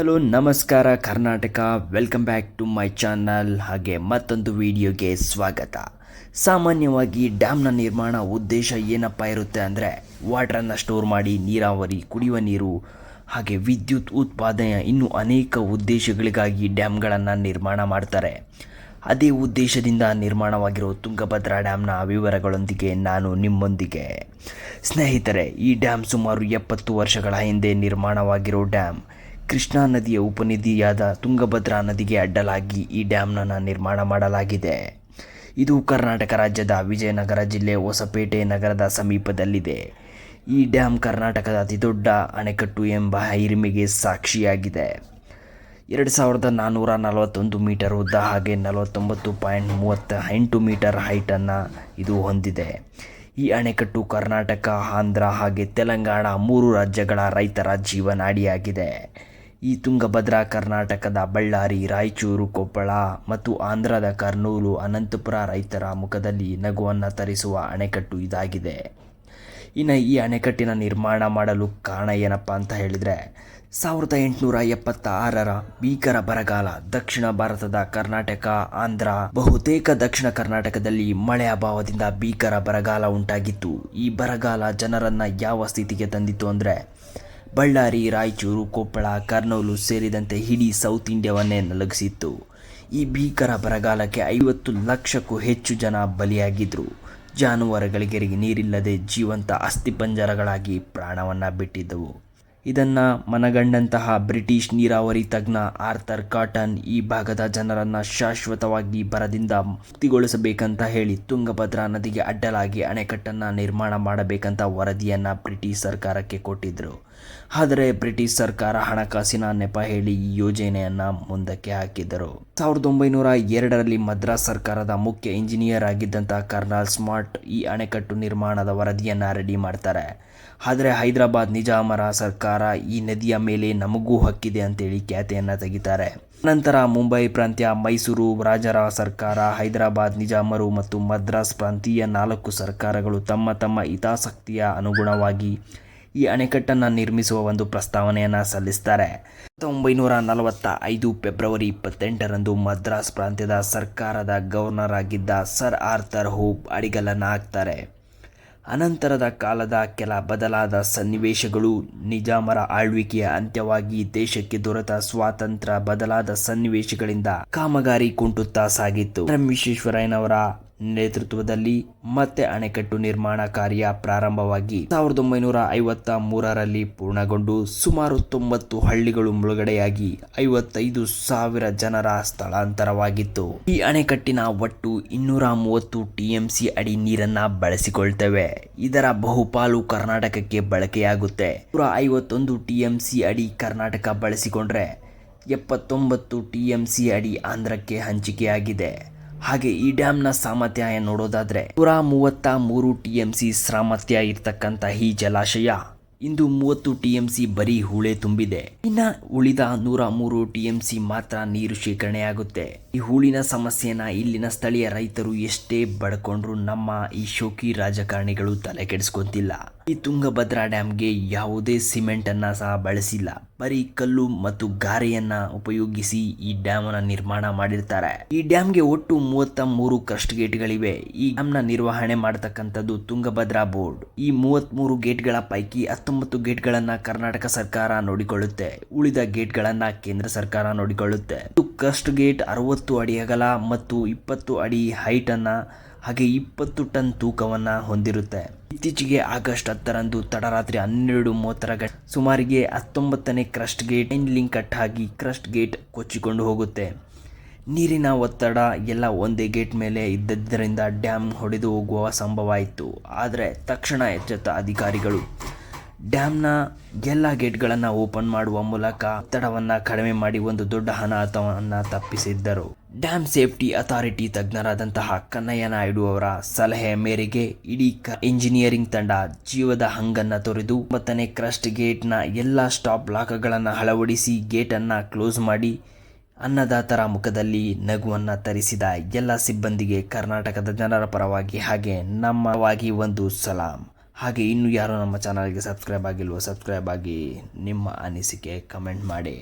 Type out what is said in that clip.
Hello, ನಮಸ್ಕಾರ Karnataka. Welcome back to my channel ಹಾಗೆ ಮತ್ತೊಂದು ವಿಡಿಯೋಗೆ ಸ್ವಾಗತ. ಸಾಮಾನ್ಯವಾಗಿ ಡ್ಯಾಮ್ನ ನಿರ್ಮಾಣ ಉದ್ದೇಶ ಏನಪ್ಪ ಇರುತ್ತೆ ಅಂದರೆ ವಾಟ್ರನ್ನು ಸ್ಟೋರ್ ಮಾಡಿ ನೀರಾವರಿ, ಕುಡಿಯುವ ನೀರು, ಹಾಗೆ ವಿದ್ಯುತ್ ಉತ್ಪಾದನೆ ಇನ್ನೂ ಅನೇಕ ಉದ್ದೇಶಗಳಿಗಾಗಿ ಡ್ಯಾಮ್ಗಳನ್ನು ನಿರ್ಮಾಣ ಮಾಡ್ತಾರೆ. ಅದೇ ಉದ್ದೇಶದಿಂದ ನಿರ್ಮಾಣವಾಗಿರೋ ತುಂಗಭದ್ರಾ ಡ್ಯಾಮ್ನ ವಿವರಗಳೊಂದಿಗೆ ನಾನು ನಿಮ್ಮೊಂದಿಗೆ. ಸ್ನೇಹಿತರೆ, ಈ ಡ್ಯಾಮ್ ಸುಮಾರು ಎಪ್ಪತ್ತು ವರ್ಷಗಳ ಹಿಂದೆ ನಿರ್ಮಾಣವಾಗಿರೋ ಡ್ಯಾಮ್ ಕೃಷ್ಣಾ ನದಿಯ ಉಪನದಿಯಾದ ತುಂಗಭದ್ರಾ ನದಿಗೆ ಅಡ್ಡಲಾಗಿ ಈ ಡ್ಯಾಮ್ನ ನಿರ್ಮಾಣ ಮಾಡಲಾಗಿದೆ. ಇದು ಕರ್ನಾಟಕ ರಾಜ್ಯದ ವಿಜಯನಗರ ಜಿಲ್ಲೆ ಹೊಸಪೇಟೆ ನಗರದ ಸಮೀಪದಲ್ಲಿದೆ. ಈ ಡ್ಯಾಮ್ ಕರ್ನಾಟಕದ ಅತಿದೊಡ್ಡ ಅಣೆಕಟ್ಟು ಎಂಬ ಹಿರಿಮೆಗೆ ಸಾಕ್ಷಿಯಾಗಿದೆ. ಎರಡು ಸಾವಿರದ ನಾನ್ನೂರ ನಲವತ್ತೊಂದು ಮೀಟರ್ ಉದ್ದ ಹಾಗೆ ನಲವತ್ತೊಂಬತ್ತು ಪಾಯಿಂಟ್ ಮೂವತ್ತ ಎಂಟು ಮೀಟರ್ ಹೈಟನ್ನು ಇದು ಹೊಂದಿದೆ. ಈ ಅಣೆಕಟ್ಟು ಕರ್ನಾಟಕ, ಆಂಧ್ರ ಹಾಗೆ ತೆಲಂಗಾಣ ಮೂರು ರಾಜ್ಯಗಳ ರೈತರ ಜೀವನಾಡಿಯಾಗಿದೆ. ಈ ತುಂಗಭದ್ರಾ ಕರ್ನಾಟಕದ ಬಳ್ಳಾರಿ, ರಾಯಚೂರು, ಕೊಪ್ಪಳ ಮತ್ತು ಆಂಧ್ರದ ಕರ್ನೂಲು, ಅನಂತಪುರ ರೈತರ ಮುಖದಲ್ಲಿ ನಗುವನ್ನು ತರಿಸುವ ಅಣೆಕಟ್ಟು ಇದಾಗಿದೆ. ಇನ್ನು ಈ ಅಣೆಕಟ್ಟಿನ ನಿರ್ಮಾಣ ಮಾಡಲು ಕಾರಣ ಏನಪ್ಪ ಅಂತ ಹೇಳಿದರೆ, ಸಾವಿರದ ಎಂಟುನೂರ ಎಪ್ಪತ್ತ ಆರರ ಭೀಕರ ಬರಗಾಲ ದಕ್ಷಿಣ ಭಾರತದ ಕರ್ನಾಟಕ, ಆಂಧ್ರ, ಬಹುತೇಕ ದಕ್ಷಿಣ ಕರ್ನಾಟಕದಲ್ಲಿ ಮಳೆ ಅಭಾವದಿಂದ ಭೀಕರ ಬರಗಾಲ ಉಂಟಾಗಿತ್ತು. ಈ ಬರಗಾಲ ಜನರನ್ನು ಯಾವ ಸ್ಥಿತಿಗೆ ತಂದಿತ್ತು ಅಂದರೆ ಬಳ್ಳಾರಿ, ರಾಯಚೂರು, ಕೊಪ್ಪಳ, ಕರ್ನೂಲು ಸೇರಿದಂತೆ ಇಡೀ ಸೌತ್ ಇಂಡಿಯಾವನ್ನೇ ನಲಗಿಸಿತ್ತು. ಈ ಭೀಕರ ಬರಗಾಲಕ್ಕೆ ಐವತ್ತು ಲಕ್ಷಕ್ಕೂ ಹೆಚ್ಚು ಜನ ಬಲಿಯಾಗಿದ್ದರು ಜಾನುವಾರುಗಳಿಗೆ ನೀರಿಲ್ಲದೆ ಜೀವಂತ ಅಸ್ಥಿಪಂಜರಗಳಾಗಿ ಪ್ರಾಣವನ್ನು ಬಿಟ್ಟಿದ್ದವು. ಇದನ್ನು ಮನಗಂಡಂತಹ ಬ್ರಿಟಿಷ್ ನೀರಾವರಿ ತಜ್ಞ ಆರ್ಥರ್ ಕಾಟನ್ ಈ ಭಾಗದ ಜನರನ್ನು ಶಾಶ್ವತವಾಗಿ ಬರದಿಂದ ಮುಕ್ತಿಗೊಳಿಸಬೇಕಂತ ಹೇಳಿ ತುಂಗಭದ್ರಾ ನದಿಗೆ ಅಡ್ಡಲಾಗಿ ಅಣೆಕಟ್ಟನ್ನು ನಿರ್ಮಾಣ ಮಾಡಬೇಕಂತ ವರದಿಯನ್ನು ಬ್ರಿಟಿಷ್ ಸರ್ಕಾರಕ್ಕೆ ಕೊಟ್ಟಿದ್ದರು ಆದರೆ ಬ್ರಿಟಿಷ್ ಸರ್ಕಾರ ಹಣಕಾಸಿನ ನೆಪ ಹೇಳಿ ಈ ಯೋಜನೆಯನ್ನು ಮುಂದಕ್ಕೆ ಹಾಕಿದ್ದರು. ಸಾವಿರದ ಒಂಬೈನೂರ ಎರಡರಲ್ಲಿ ಮದ್ರಾಸ್ ಸರ್ಕಾರದ ಮುಖ್ಯ ಇಂಜಿನಿಯರ್ ಆಗಿದ್ದಂಥ ಕರ್ನಲ್ ಸ್ಮಾರ್ಟ್ ಈ ಅಣೆಕಟ್ಟು ನಿರ್ಮಾಣದ ವರದಿಯನ್ನು ರೆಡಿ ಮಾಡ್ತಾರೆ. ಆದರೆ ಹೈದರಾಬಾದ್ ನಿಜಾಮರ ಸರ್ಕಾರ ಈ ನದಿಯ ಮೇಲೆ ನಮಗೂ ಹಕ್ಕಿದೆ ಅಂತೇಳಿ ಖ್ಯಾತೆಯನ್ನು ತೆಗಿತಾರೆ. ನಂತರ ಮುಂಬೈ ಪ್ರಾಂತ್ಯ ಮೈಸೂರು, ರಾಜರ ಸರ್ಕಾರ, ಹೈದರಾಬಾದ್, ನಿಜಾಮರು ಮತ್ತು ಮದ್ರಾಸ್ ಪ್ರಾಂತೀಯ ನಾಲ್ಕು ಸರ್ಕಾರಗಳು ತಮ್ಮ ತಮ್ಮ ಹಿತಾಸಕ್ತಿಯ ಅನುಗುಣವಾಗಿ ಈ ಅಣೆಕಟ್ಟನ್ನು ನಿರ್ಮಿಸುವ ಒಂದು ಪ್ರಸ್ತಾವನೆಯನ್ನು ಸಲ್ಲಿಸ್ತಾರೆ. ಸಾವಿರದ ಒಂಬೈನೂರ ನಲವತ್ತ ಐದು ಫೆಬ್ರವರಿ ಇಪ್ಪತ್ತೆಂಟರಂದು ಮದ್ರಾಸ್ ಪ್ರಾಂತ್ಯದ ಸರ್ಕಾರದ ಗವರ್ನರ್ ಆಗಿದ್ದ ಸರ್ ಆರ್ಥರ್ ಹೂಬ್ ಅಡಿಗಲನ್ನು ಹಾಕ್ತಾರೆ. ಅನಂತರದ ಕಾಲದ ಕೆಲ ಬದಲಾದ ಸನ್ನಿವೇಶಗಳು ನಿಜಾಮರ ಆಳ್ವಿಕೆಯ ಅಂತ್ಯವಾಗಿ ದೇಶಕ್ಕೆ ದೊರೆತ ಸ್ವಾತಂತ್ರ್ಯ ಬದಲಾದ ಸನ್ನಿವೇಶಗಳಿಂದ ಕಾಮಗಾರಿ ಕುಂಟುತ್ತಾ ಸಾಗಿತ್ತು. ಎಂ ವಿಶ್ವೇಶ್ವರಯ್ಯನವರ ನೇತೃತ್ವದಲ್ಲಿ ಮತ್ತೆ ಅಣೆಕಟ್ಟು ನಿರ್ಮಾಣ ಕಾರ್ಯ ಪ್ರಾರಂಭವಾಗಿ ಸಾವಿರದ ಒಂಬೈನೂರ ಐವತ್ತ ಮೂರರಲ್ಲಿ ಪೂರ್ಣಗೊಂಡು ಸುಮಾರು ತೊಂಬತ್ತು ಹಳ್ಳಿಗಳು ಮುಳುಗಡೆಯಾಗಿ ಐವತ್ತೈದು ಸಾವಿರ ಜನರ ಸ್ಥಳಾಂತರವಾಗಿತ್ತು. ಈ ಅಣೆಕಟ್ಟಿನ ಒಟ್ಟು ಇನ್ನೂರ ಮೂವತ್ತು ಟಿಎಂಸಿ ಅಡಿ ನೀರನ್ನ ಬಳಸಿಕೊಳ್ತೇವೆ. ಇದರ ಬಹುಪಾಲು ಕರ್ನಾಟಕಕ್ಕೆ ಬಳಕೆಯಾಗುತ್ತೆ. ನೂರ ಐವತ್ತೊಂದು ಟಿಎಂಸಿ ಅಡಿ ಕರ್ನಾಟಕ ಬಳಸಿಕೊಂಡ್ರೆ ಎಪ್ಪತ್ತೊಂಬತ್ತು ಟಿಎಂಸಿ ಅಡಿ ಆಂಧ್ರಕ್ಕೆ ಹಂಚಿಕೆಯಾಗಿದೆ. ಹಾಗೆ ಈ ಡ್ಯಾಮ್ನ ಸಾಮರ್ಥ್ಯ ನೋಡೋದಾದ್ರೆ ನೂರ ಮೂವತ್ತ ಮೂರು ಟಿ ಎಂ ಸಿ ಸಾಮರ್ಥ್ಯ ಇರ್ತಕ್ಕಂಥ ಈ ಜಲಾಶಯ. ಇಂದು ಮೂವತ್ತು ಟಿ ಎಂ ಸಿ ಬರೀ ಹೂಳೆ ತುಂಬಿದೆ. ಇನ್ನ ಉಳಿದ ನೂರ ಮೂರು ಟಿ ಎಂ ಸಿ ಮಾತ್ರ ನೀರು ಶೇಖರಣೆಯಾಗುತ್ತೆ ಈ ಹೂಳಿನ ಸಮಸ್ಯೆನ ಇಲ್ಲಿನ ಸ್ಥಳೀಯ ರೈತರು ಎಷ್ಟೇ ಬಡ್ಕೊಂಡ್ರು ನಮ್ಮ ಈ ಶೋಕಿ ರಾಜಕಾರಣಿಗಳು ತಲೆ ಕೆಡಿಸ್ಕೊಂತಿಲ್ಲ ಈ ತುಂಗಭದ್ರಾ ಡ್ಯಾಮ್ಗೆ ಯಾವುದೇ ಸಿಮೆಂಟ್ ಅನ್ನ ಸಹ ಬಳಸಿಲ್ಲ. ಬರೀ ಕಲ್ಲು ಮತ್ತು ಗಾರೆಯನ್ನ ಉಪಯೋಗಿಸಿ ಈ ಡ್ಯಾಮ್ ಅನ್ನ ನಿರ್ಮಾಣ ಮಾಡಿರ್ತಾರೆ. ಈ ಡ್ಯಾಮ್ಗೆ ಒಟ್ಟು ಮೂವತ್ತ ಮೂರು ಕ್ರಸ್ಟ್ ಗೇಟ್ಗಳಿವೆ. ಈ ಡ್ಯಾಮ್ನ ನಿರ್ವಹಣೆ ಮಾಡತಕ್ಕಂಥದ್ದು ತುಂಗಭದ್ರಾ ಬೋರ್ಡ್. ಈ ಮೂವತ್ತ್ ಮೂರು ಗೇಟ್ಗಳ ಪೈಕಿ ಹತ್ತೊಂಬತ್ತು ಗೇಟ್ಗಳನ್ನು ಕರ್ನಾಟಕ ಸರ್ಕಾರ ನೋಡಿಕೊಳ್ಳುತ್ತೆ. ಉಳಿದ ಗೇಟ್ಗಳನ್ನು ಕೇಂದ್ರ ಸರ್ಕಾರ ನೋಡಿಕೊಳ್ಳುತ್ತೆ. ಕ್ರಸ್ಟ್ ಗೇಟ್ ಅರವತ್ತು ಅಡಿ ಅಗಲ ಮತ್ತು ಇಪ್ಪತ್ತು ಅಡಿ ಹೈಟ್ ಅನ್ನ ಹಾಗೆ ಇಪ್ಪತ್ತು ಟನ್ ತೂಕವನ್ನ ಹೊಂದಿರುತ್ತೆ. ಇತ್ತೀಚೆಗೆ ಆಗಸ್ಟ್ ಹತ್ತರಂದು ತಡರಾತ್ರಿ ಹನ್ನೆರಡು ಮೂವತ್ತರ ಗಂಟೆ ಸುಮಾರಿಗೆ ಹತ್ತೊಂಬತ್ತನೇ ಕ್ರಸ್ಟ್ ಗೇಟ್ ಲಿಂಕ್ ಕಟ್ ಆಗಿ ಕ್ರಸ್ಟ್ ಗೇಟ್ ಕೊಚ್ಚಿಕೊಂಡು ಹೋಗುತ್ತೆ. ನೀರಿನ ಒತ್ತಡ ಎಲ್ಲ ಒಂದೇ ಗೇಟ್ ಮೇಲೆ ಇದ್ದದ್ದರಿಂದ ಡ್ಯಾಮ್ ಹೊಡೆದು ಹೋಗುವ ಸಂಭವ ಇತ್ತು ಆದರೆ ತಕ್ಷಣ ಎಚ್ಚೆತ್ತ ಅಧಿಕಾರಿಗಳು ಡ್ಯಾಮ್ನ ಎಲ್ಲ ಗೇಟ್ಗಳನ್ನು ಓಪನ್ ಮಾಡುವ ಮೂಲಕ ಒತ್ತಡವನ್ನು ಕಡಿಮೆ ಮಾಡಿ ಒಂದು ದೊಡ್ಡ ಅನಾಹುತವನ್ನು ತಪ್ಪಿಸಿದ್ದರು. ಡ್ಯಾಮ್ ಸೇಫ್ಟಿ ಅಥಾರಿಟಿ ತಜ್ಞರಾದಂತಹ ಕನ್ನಯ್ಯ ನಾಯ್ಡು ಅವರ ಸಲಹೆ ಮೇರೆಗೆ ಇಡೀ ಇಂಜಿನಿಯರಿಂಗ್ ತಂಡ ಜೀವದ ಹಂಗನ್ನ ತೊರೆದು ಮತ್ತನೇ ಕ್ರಸ್ಟ್ ಗೇಟ್ನ ಎಲ್ಲ ಸ್ಟಾಪ್ ಲಾಕ್ಗಳನ್ನು ಅಳವಡಿಸಿ ಗೇಟನ್ನು ಕ್ಲೋಸ್ ಮಾಡಿ ಅನ್ನದಾತರ ಮುಖದಲ್ಲಿ ನಗುವನ್ನು ತರಿಸಿದ ಎಲ್ಲ ಸಿಬ್ಬಂದಿಗೆ ಕರ್ನಾಟಕದ ಜನರ ಪರವಾಗಿ ಹಾಗೆ ನಮ್ಮವಾಗಿ ಒಂದು ಸಲಾಂ. ಹಾಗೆ ಇನ್ನು ಯಾರು ನಮ್ಮ ಚಾನಲ್ಗೆ ಸಬ್ಸ್ಕ್ರೈಬ್ ಆಗಿಲ್ವೋ ಸಬ್ಸ್ಕ್ರೈಬ್ ಆಗಿ ನಿಮ್ಮ ಅನಿಸಿಕೆ ಕಮೆಂಟ್ ಮಾಡಿ.